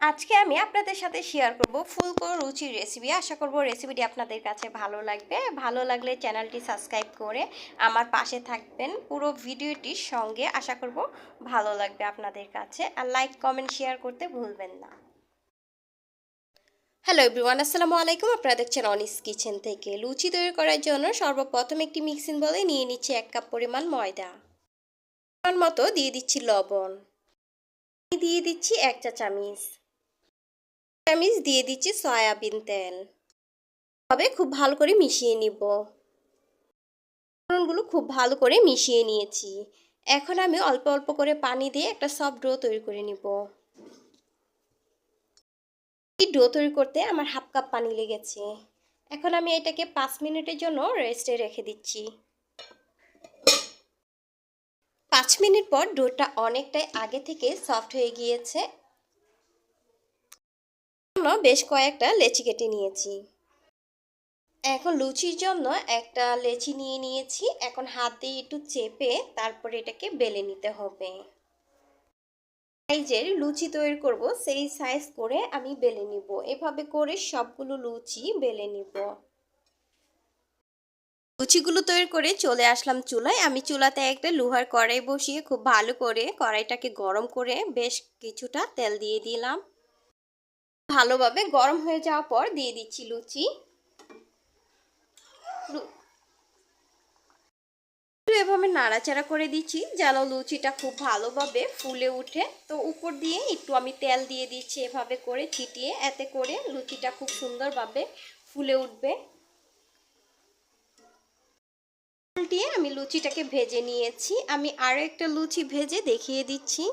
আজকে আমি আপনাদের সাথে শেয়ার করব ফুলকো রুচির রেসিপি আশা করব রেসিপিটি আপনাদের কাছে ভালো লাগবে। ভালো লাগলে চ্যানেলটি সাবস্ক্রাইব করে আমার পাশে থাকবেন। পুরো ভিডিওটির সঙ্গে আশা করব ভালো লাগবে আপনাদের কাছে। আর লাইক কমেন্ট শেয়ার করতে ভুলবেন না। হ্যালো এভরিওয়ান আসসালামু আলাইকুম। আপনারা দেখছেন অনিস কিচেন থেকে। লুচি তৈরি করার জন্য সর্বপ্রথম একটি মিক্সিং বলে নিয়ে নিচ্ছে এক কাপ পরিমাণ ময়দা। মতো দিয়ে দিচ্ছি লবণ। দিয়ে দিচ্ছি এক চা চামিচ চামিচ দিয়ে দিচ্ছি সয়াবিন তেল। তবে খুব ভালো করে মিশিয়ে নিব। ফোড়নগুলো খুব ভালো করে মিশিয়ে নিয়েছি। এখন আমি অল্প অল্প করে পানি দিয়ে একটা সফট ডো তৈরি করে নিব। এই ডো তৈরি করতে আমার হাফ কাপ পানি লেগেছে। এখন আমি এটাকে পাঁচ মিনিটের জন্য রেস্টে রেখে দিচ্ছি। পাঁচ মিনিট পর ডোটা অনেকটাই আগে থেকে সফট হয়ে গিয়েছে। বেশ কয়েকটা লেচি কেটে নিয়েছি। এখন লুচির জন্য একটা লেচি নিয়ে নিয়েছি। এখন হাত একটু চেপে তারপরে এটাকে বেলে নিতে হবে। সাইজের লুচি তৈরি করব, সেই সাইজ করে আমি বেলে নিব। এভাবে করে সবগুলো লুচি বেলে নিব। লুচিগুলো তৈরি করে চলে আসলাম চুলায়। আমি চুলাতে একটা লোহার কড়াই বসিয়ে খুব ভালো করে কড়াইটাকে গরম করে বেশ কিছুটা তেল দিয়ে দিলাম। ভালোভাবে গরম হয়ে যাওয়ার পর দিয়ে দিচ্ছি লুচি। এভাবে নাড়াচাড়া করে দিচ্ছি যেন লুচিটা খুব ভালোভাবে ফুলে উঠে তো উপর দিয়ে একটু আমি তেল দিয়ে দিচ্ছি এভাবে করে ছিটিয়ে, এতে করে লুচিটা খুব সুন্দরভাবে ফুলে উঠবে। উল্টিয়ে আমি লুচিটাকে ভেজে নিয়েছি। আমি আরও একটা লুচি ভেজে দেখিয়ে দিচ্ছি।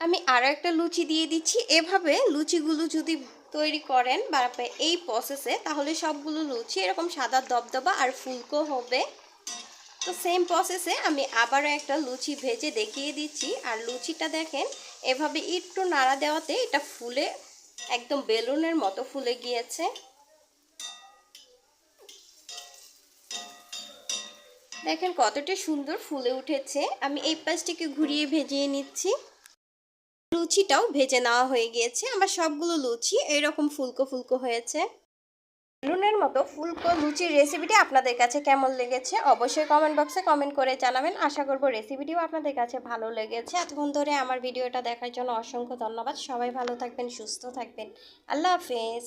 আমি আরও একটা লুচি দিয়ে দিচ্ছি। এভাবে লুচিগুলো যদি তৈরি করেন বা এই প্রসেসে তাহলে সবগুলো লুচি এরকম সাদা দবদবা আর ফুলকো হবে। তো সেম প্রসেসে আমি আবারও একটা লুচি ভেজে দেখিয়ে দিচ্ছি। আর লুচিটা দেখেন, এভাবে একটু নাড়া দেওয়াতে এটা ফুলে, একদম বেলুনের মতো ফুলে গিয়েছে। দেখেন কতটা সুন্দর ফুলে উঠেছে। আমি এই পাশটিকে ঘুরিয়ে ভেজিয়ে নিচ্ছি। লুচিটাও ভেজে নেওয়া হয়ে গিয়েছে। আমার সবগুলো লুচি এরকম ফুলকো ফুলকো হয়েছে। বেলুনের মতো ফুলকো লুচির রেসিপিটি আপনাদের কাছে কেমন লেগেছে অবশ্যই কমেন্ট বক্সে কমেন্ট করে জানাবেন। আশা করব রেসিপিটিও আপনাদের কাছে ভালো লেগেছে। এতক্ষণ ধরে আমার ভিডিওটা দেখার জন্য অসংখ্য ধন্যবাদ। সবাই ভালো থাকবেন, সুস্থ থাকবেন। আল্লাহ হাফেজ।